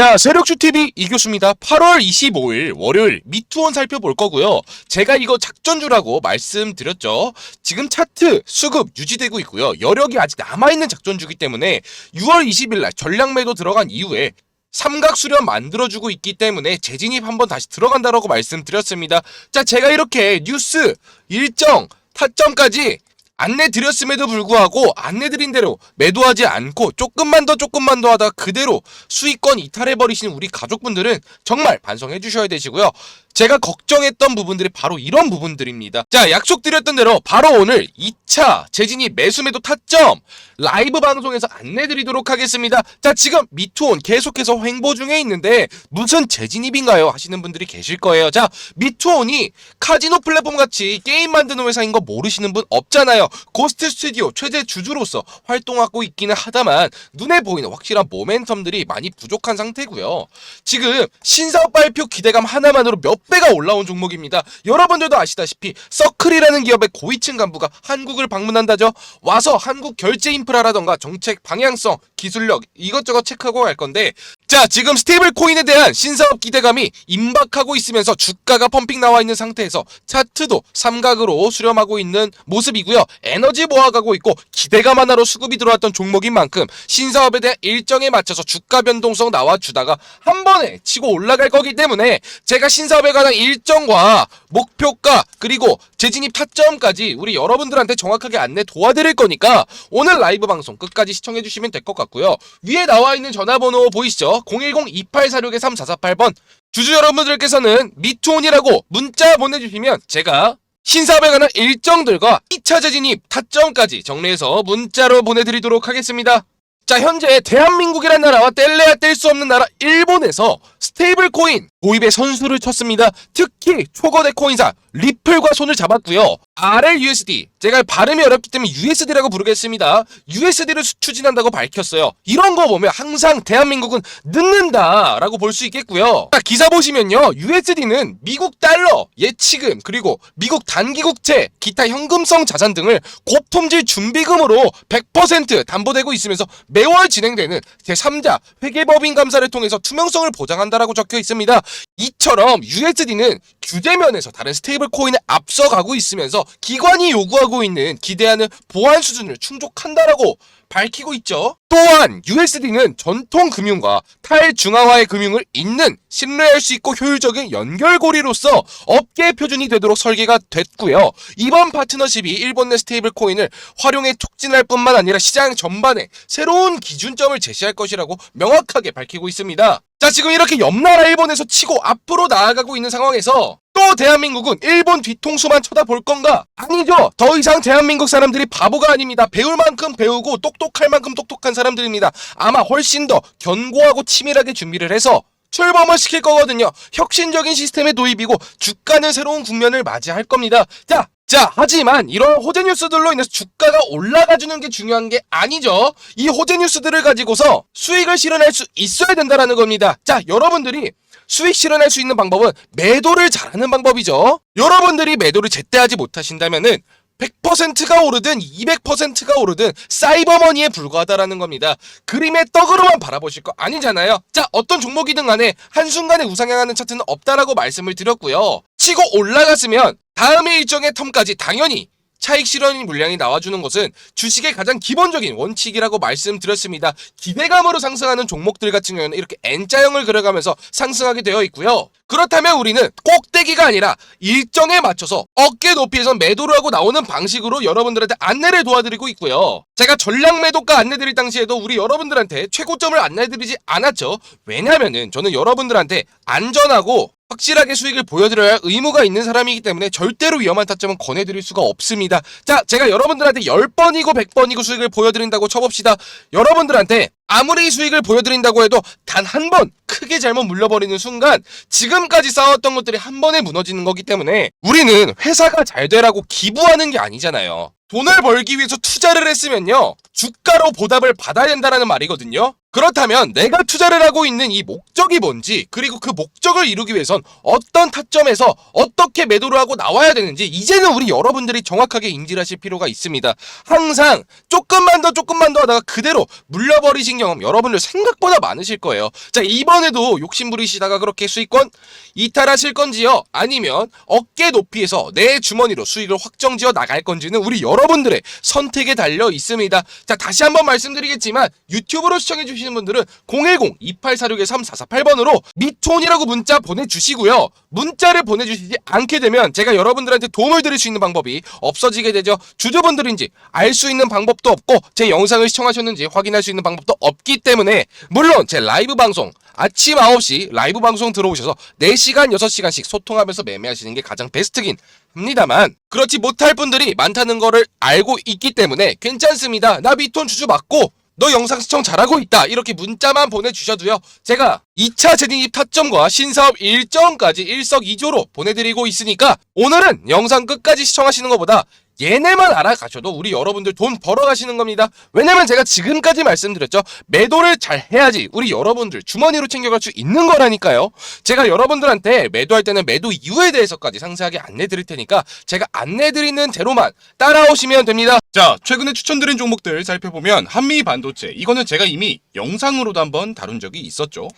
자, 세력주TV 이 교수입니다. 8월 25일 월요일 미투원 살펴볼 거고요. 제가 이거 작전주라고 말씀드렸죠. 지금 차트 수급 유지되고 있고요. 여력이 아직 남아 있는 작전주기 때문에 6월 20일 날 전략 매도 들어간 이후에 삼각 수렴 만들어주고 있기 때문에 재진입 한번 다시 들어간다라고 말씀드렸습니다. 자, 제가 이렇게 뉴스 일정 타점까지 안내 드렸음에도 불구하고 안내 드린 대로 매도하지 않고 조금만 더 조금만 더 하다 그대로 수익권 이탈해 버리시는 우리 가족분들은 정말 반성해 주셔야 되시고요. 제가 걱정했던 부분들이 바로 이런 부분들입니다. 자, 약속드렸던 대로 바로 오늘 2차 재진입 매수 매도 타점 라이브 방송에서 안내 드리도록 하겠습니다. 자, 지금 미투온 계속해서 횡보 중에 있는데 무슨 재진입인가요? 하시는 분들이 계실 거예요. 자, 미투온이 카지노 플랫폼 같이 게임 만드는 회사인 거 모르시는 분 없잖아요. 고스트 스튜디오 최대 주주로서 활동하고 있기는 하다만 눈에 보이는 확실한 모멘텀들이 많이 부족한 상태고요. 지금 신사업 발표 기대감 하나만으로 몇 배가 올라온 종목입니다. 여러분들도 아시다시피 서클이라는 기업의 고위층 간부가 한국을 방문한다죠. 와서 한국 결제 인프라라던가 정책 방향성, 기술력 이것저것 체크하고 갈 건데 자 지금 스테이블 코인에 대한 신사업 기대감이 임박하고 있으면서 주가가 펌핑 나와 있는 상태에서 차트도 삼각으로 수렴하고 있는 모습이고요. 에너지 모아가고 있고 기대감 하나로 수급이 들어왔던 종목인 만큼 신사업에 대한 일정에 맞춰서 주가 변동성 나와주다가 한 번에 치고 올라갈 거기 때문에 제가 신사업에 관한 일정과 목표가 그리고 재진입 타점까지 우리 여러분들한테 정확하게 안내 도와드릴 거니까 오늘 라이브 방송 끝까지 시청해 주시면 될 것 같고요. 위에 나와 있는 전화번호 보이시죠? 010-2846-3448번 주주 여러분들께서는 미투온이라고 문자 보내주시면 제가 신사업에 관한 일정들과 2차 재진입 타점까지 정리해서 문자로 보내드리도록 하겠습니다. 자 현재 대한민국이라는 나라와 뗄래야 뗄 수 없는 나라 일본에서 스테이블 코인 도입에 선수를 쳤습니다. 특히 초거대 코인사 리플과 손을 잡았고요. RLUSD 제가 발음이 어렵기 때문에 USD라고 부르겠습니다. USD를 추진한다고 밝혔어요. 이런 거 보면 항상 대한민국은 늦는다라고 볼 수 있겠고요. 자, 기사 보시면요. USD는 미국 달러, 예치금, 그리고 미국 단기국채, 기타 현금성 자산 등을 고품질 준비금으로 100% 담보되고 있으면서 매월 진행되는 제3자 회계법인 감사를 통해서 투명성을 보장한다라고 적혀 있습니다. 이처럼 USD는 규제면에서 다른 스테이블 코인에 앞서가고 있으면서 기관이 요구하고 있는 기대하는 보안 수준을 충족한다라고 밝히고 있죠. 또한 USD는 전통 금융과 탈중앙화의 금융을 잇는 신뢰할 수 있고 효율적인 연결고리로서 업계 표준이 되도록 설계가 됐고요. 이번 파트너십이 일본 내 스테이블 코인을 활용해 촉진할 뿐만 아니라 시장 전반에 새로운 기준점을 제시할 것이라고 명확하게 밝히고 있습니다. 자, 지금 이렇게 옆나라 일본에서 치고 앞으로 나아가고 있는 상황에서 또 대한민국은 일본 뒤통수만 쳐다볼 건가? 아니죠. 더 이상 대한민국 사람들이 바보가 아닙니다. 배울 만큼 배우고 똑똑할 만큼 똑똑한 사람들입니다. 아마 훨씬 더 견고하고 치밀하게 준비를 해서 출범을 시킬 거거든요. 혁신적인 시스템의 도입이고 주가는 새로운 국면을 맞이할 겁니다. 자, 자, 하지만 이런 호재 뉴스들로 인해서 주가가 올라가 주는 게 중요한 게 아니죠. 이 호재 뉴스들을 가지고서 수익을 실현할 수 있어야 된다라는 겁니다. 자, 여러분들이 수익 실현할 수 있는 방법은 매도를 잘하는 방법이죠. 여러분들이 매도를 제때 하지 못하신다면은 100%가 오르든 200%가 오르든 사이버머니에 불과하다라는 겁니다. 그림의 떡으로만 바라보실 거 아니잖아요. 자, 어떤 종목이든 간에 한순간에 우상향하는 차트는 없다라고 말씀을 드렸고요. 치고 올라갔으면 다음의 일정의 텀까지 당연히 차익 실현 물량이 나와주는 것은 주식의 가장 기본적인 원칙이라고 말씀드렸습니다. 기대감으로 상승하는 종목들 같은 경우는 이렇게 N자형을 그려가면서 상승하게 되어 있고요. 그렇다면 우리는 꼭대기가 아니라 일정에 맞춰서 어깨 높이에서 매도를 하고 나오는 방식으로 여러분들한테 안내를 도와드리고 있고요. 제가 전략 매도가 안내드릴 당시에도 우리 여러분들한테 최고점을 안내드리지 않았죠. 왜냐면은 저는 여러분들한테 안전하고 확실하게 수익을 보여드려야 의무가 있는 사람이기 때문에 절대로 위험한 타점은 권해드릴 수가 없습니다. 자, 제가 여러분들한테 10번이고 100번이고 수익을 보여드린다고 쳐봅시다. 여러분들한테 아무리 수익을 보여드린다고 해도 단 한 번 크게 잘못 물려버리는 순간 지금까지 쌓았던 것들이 한 번에 무너지는 거기 때문에 우리는 회사가 잘 되라고 기부하는 게 아니잖아요. 돈을 벌기 위해서 투자를 했으면요. 주가로 보답을 받아야 된다는 말이거든요. 그렇다면 내가 투자를 하고 있는 이 목적이 뭔지 그리고 그 목적을 이루기 위해선 어떤 타점에서 어떻게 매도를 하고 나와야 되는지 이제는 우리 여러분들이 정확하게 인지를 하실 필요가 있습니다. 항상 조금만 더 조금만 더 하다가 그대로 물려버리신 경험 여러분들 생각보다 많으실 거예요. 자 이번에도 욕심 부리시다가 그렇게 수익권 이탈하실 건지요? 아니면 어깨 높이에서 내 주머니로 수익을 확정지어 나갈 건지는 우리 여러분들의 선택에 달려 있습니다. 자 다시 한번 말씀드리겠지만 유튜브로 시청해 주 시는 분들은 010-2846-3448번으로 미톤이라고 문자 보내주시고요. 문자를 보내주시지 않게 되면 제가 여러분들한테 도움을 드릴 수 있는 방법이 없어지게 되죠. 주주분들인지 알 수 있는 방법도 없고 제 영상을 시청하셨는지 확인할 수 있는 방법도 없기 때문에 물론 제 라이브 방송 아침 9시 라이브 방송 들어오셔서 4시간 6시간씩 소통하면서 매매하시는 게 가장 베스트긴 합니다만 그렇지 못할 분들이 많다는 거를 알고 있기 때문에 괜찮습니다. 나 미톤 주주 맞고 너 영상 시청 잘하고 있다. 이렇게 문자만 보내주셔도요. 제가 2차 재진입 타점과 신사업 일정까지 일석이조로 보내드리고 있으니까 오늘은 영상 끝까지 시청하시는 것보다 얘네만 알아가셔도 우리 여러분들 돈 벌어가시는 겁니다. 왜냐면 제가 지금까지 말씀드렸죠. 매도를 잘 해야지 우리 여러분들 주머니로 챙겨갈 수 있는 거라니까요. 제가 여러분들한테 매도할 때는 매도 이유에 대해서까지 상세하게 안내 드릴 테니까 제가 안내 드리는 대로만 따라오시면 됩니다. 자, 최근에 추천드린 종목들 살펴보면 한미 반도체. 이거는 제가 이미 영상으로도 한번 다룬 적이 있었죠.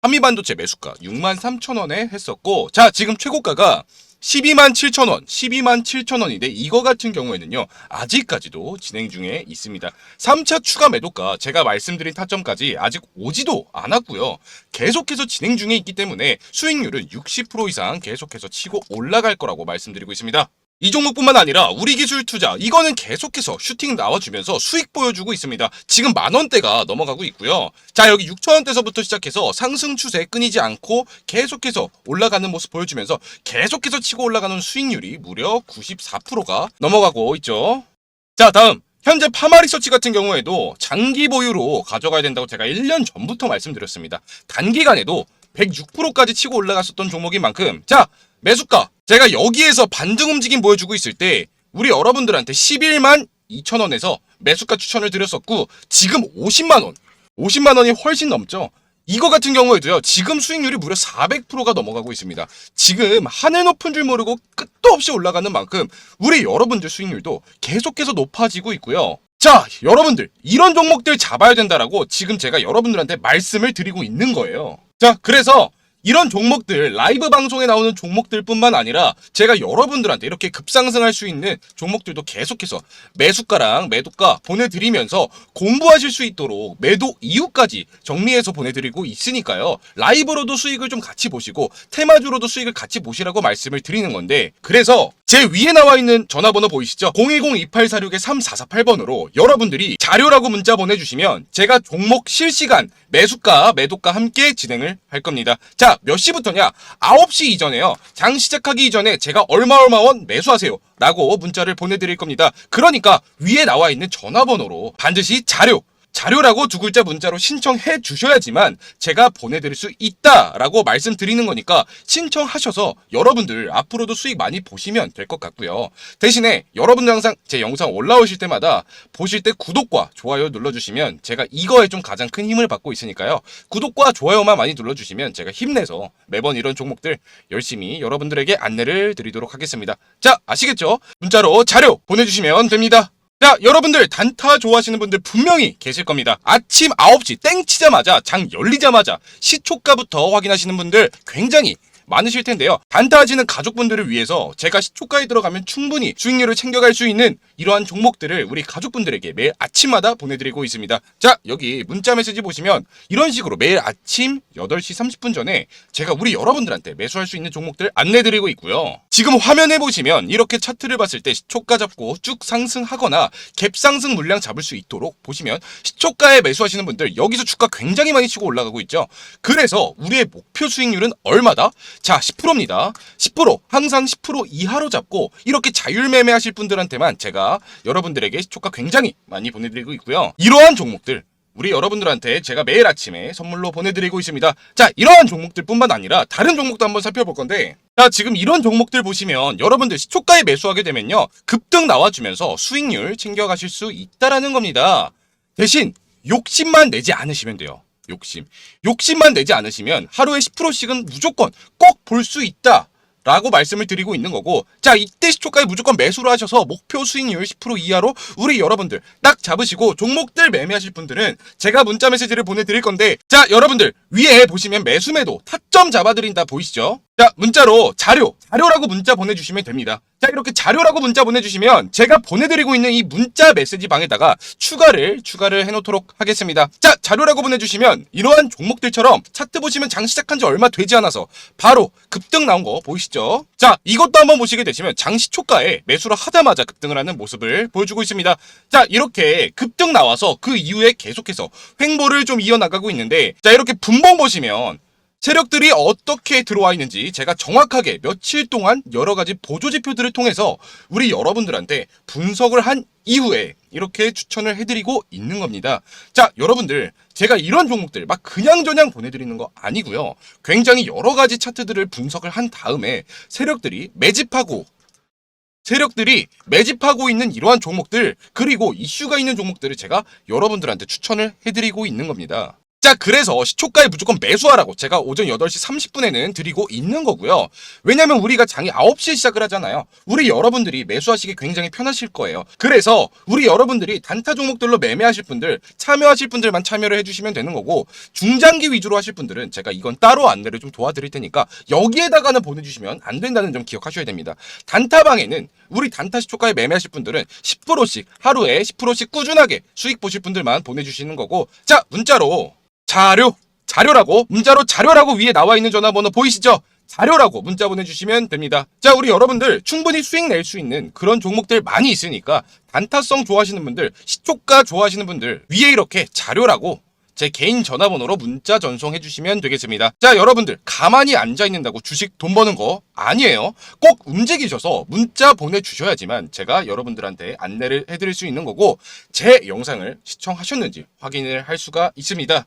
한미 반도체 매수가 6만 3천 원에 했었고, 자, 지금 최고가가 12만 7천 원, 12만 7천 원인데 이거 같은 경우에는요, 아직까지도 진행 중에 있습니다. 3차 추가 매도가 제가 말씀드린 타점까지 아직 오지도 않았고요. 계속해서 진행 중에 있기 때문에 수익률은 60% 이상 계속해서 치고 올라갈 거라고 말씀드리고 있습니다. 이 종목뿐만 아니라 우리 기술 투자 이거는 계속해서 슈팅 나와주면서 수익 보여주고 있습니다. 지금 만 원대가 넘어가고 있고요. 자 여기 6천 원대서부터 시작해서 상승 추세 끊이지 않고 계속해서 올라가는 모습 보여주면서 계속해서 치고 올라가는 수익률이 무려 94%가 넘어가고 있죠. 자 다음 현재 파마리서치 같은 경우에도 장기 보유로 가져가야 된다고 제가 1년 전부터 말씀드렸습니다. 단기간에도 106%까지 치고 올라갔었던 종목인 만큼 자 매수가 제가 여기에서 반등 움직임 보여주고 있을 때 우리 여러분들한테 11만 2천 원에서 매수가 추천을 드렸었고 지금 50만 원 50만 원이 훨씬 넘죠. 이거 같은 경우에도요. 지금 수익률이 무려 400%가 넘어가고 있습니다. 지금 하늘 높은 줄 모르고 끝도 없이 올라가는 만큼 우리 여러분들 수익률도 계속해서 높아지고 있고요. 자, 여러분들 이런 종목들 잡아야 된다라고 지금 제가 여러분들한테 말씀을 드리고 있는 거예요. 자, 그래서 이런 종목들 라이브 방송에 나오는 종목들뿐만 아니라 제가 여러분들한테 이렇게 급상승할 수 있는 종목들도 계속해서 매수가랑 매도가 보내드리면서 공부하실 수 있도록 매도 이유까지 정리해서 보내드리고 있으니까요 라이브로도 수익을 좀 같이 보시고 테마주로도 수익을 같이 보시라고 말씀을 드리는 건데 그래서 제 위에 나와 있는 전화번호 보이시죠? 010-2846-3448번으로 여러분들이 자료라고 문자 보내주시면 제가 종목 실시간 매수가, 매도가 함께 진행을 할 겁니다. 자, 몇 시부터냐? 9시 이전에요. 장 시작하기 이전에 제가 얼마 얼마 원 매수하세요. 라고 문자를 보내드릴 겁니다. 그러니까 위에 나와 있는 전화번호로 반드시 자료, 자료라고 두 글자 문자로 신청해 주셔야지만 제가 보내드릴 수 있다라고 말씀드리는 거니까 신청하셔서 여러분들 앞으로도 수익 많이 보시면 될 것 같고요. 대신에 여러분들 항상 제 영상 올라오실 때마다 보실 때 구독과 좋아요 눌러주시면 제가 이거에 좀 가장 큰 힘을 받고 있으니까요. 구독과 좋아요만 많이 눌러주시면 제가 힘내서 매번 이런 종목들 열심히 여러분들에게 안내를 드리도록 하겠습니다. 자, 아시겠죠? 문자로 자료 보내주시면 됩니다. 자, 여러분들 단타 좋아하시는 분들 분명히 계실 겁니다. 아침 9시 땡 치자마자 장 열리자마자 시초가부터 확인하시는 분들 굉장히 많으실 텐데요. 하시는 가족분들을 위해서 제가 시초가에 들어가면 충분히 수익률을 챙겨갈 수 있는 이러한 종목들을 우리 가족분들에게 매일 아침마다 보내드리고 있습니다. 자, 여기 문자 메시지 보시면 이런 식으로 매일 아침 8시 30분 전에 제가 우리 여러분들한테 매수할 수 있는 종목들 안내드리고 있고요. 지금 화면에 보시면 이렇게 차트를 봤을 때 시초가 잡고 쭉 상승하거나 갭 상승 물량 잡을 수 있도록 보시면 시초가에 매수하시는 분들 여기서 주가 굉장히 많이 치고 올라가고 있죠. 그래서 우리의 목표 수익률은 얼마다? 자, 10%입니다. 10% 항상 10% 이하로 잡고 이렇게 자율 매매 하실 분들한테만 제가 여러분들에게 시초가 굉장히 많이 보내드리고 있고요. 이러한 종목들 우리 여러분들한테 제가 매일 아침에 선물로 보내드리고 있습니다. 자, 이러한 종목들뿐만 아니라 다른 종목도 한번 살펴볼 건데, 자, 지금 이런 종목들 보시면 여러분들 시초가에 매수하게 되면요, 급등 나와주면서 수익률 챙겨가실 수 있다라는 겁니다. 대신 욕심만 내지 않으시면 돼요. 욕심. 욕심만 내지 않으시면 하루에 10%씩은 무조건 꼭 볼 수 있다. 라고 말씀을 드리고 있는 거고 자 이때 시초가에 무조건 매수를 하셔서 목표 수익률 10% 이하로 우리 여러분들 딱 잡으시고 종목들 매매하실 분들은 제가 문자 메시지를 보내드릴 건데 자 여러분들 위에 보시면 매수매도 타점 잡아드린다 보이시죠? 자 문자로 자료 자료라고 문자 보내주시면 됩니다. 자 이렇게 자료라고 문자 보내주시면 제가 보내드리고 있는 이 문자 메시지 방에다가 추가를 추가를 해놓도록 하겠습니다. 자 자료라고 보내주시면 이러한 종목들처럼 차트 보시면 장 시작한 지 얼마 되지 않아서 바로 급등 나온 거 보이시죠? 자 이것도 한번 보시게 되시면 장시 초가에 매수를 하자마자 급등을 하는 모습을 보여주고 있습니다. 자 이렇게 급등 나와서 그 이후에 계속해서 횡보를 좀 이어나가고 있는데 자 이렇게 분봉 보시면 세력들이 어떻게 들어와 있는지 제가 정확하게 며칠 동안 여러 가지 보조 지표들을 통해서 우리 여러분들한테 분석을 한 이후에 이렇게 추천을 해드리고 있는 겁니다. 자, 여러분들 제가 이런 종목들 막 그냥저냥 보내드리는 거 아니고요. 굉장히 여러 가지 차트들을 분석을 한 다음에 세력들이 매집하고 세력들이 매집하고 있는 이러한 종목들 그리고 이슈가 있는 종목들을 제가 여러분들한테 추천을 해드리고 있는 겁니다. 자, 그래서 시초가에 무조건 매수하라고 제가 오전 8시 30분에는 드리고 있는 거고요. 왜냐면 우리가 장이 9시에 시작을 하잖아요. 우리 여러분들이 매수하시기 굉장히 편하실 거예요. 그래서 우리 여러분들이 단타 종목들로 매매하실 분들, 참여하실 분들만 참여를 해주시면 되는 거고, 중장기 위주로 하실 분들은 제가 이건 따로 안내를 좀 도와드릴 테니까 여기에다가는 보내주시면 안 된다는 점 기억하셔야 됩니다. 단타방에는 우리 단타 시초가에 매매하실 분들은 10%씩 하루에 10%씩 꾸준하게 수익 보실 분들만 보내주시는 거고, 자, 문자로 자료 자료라고 문자로 자료라고 위에 나와 있는 전화번호 보이시죠? 자료라고 문자 보내주시면 됩니다. 자 우리 여러분들 충분히 수익 낼 수 있는 그런 종목들 많이 있으니까 단타성 좋아하시는 분들 시초가 좋아하시는 분들 위에 이렇게 자료라고 제 개인 전화번호로 문자 전송해 주시면 되겠습니다. 자, 여러분들 가만히 앉아 있는다고 주식 돈 버는 거 아니에요. 꼭 움직이셔서 문자 보내 주셔야지만 제가 여러분들한테 안내를 해 드릴 수 있는 거고 제 영상을 시청하셨는지 확인을 할 수가 있습니다.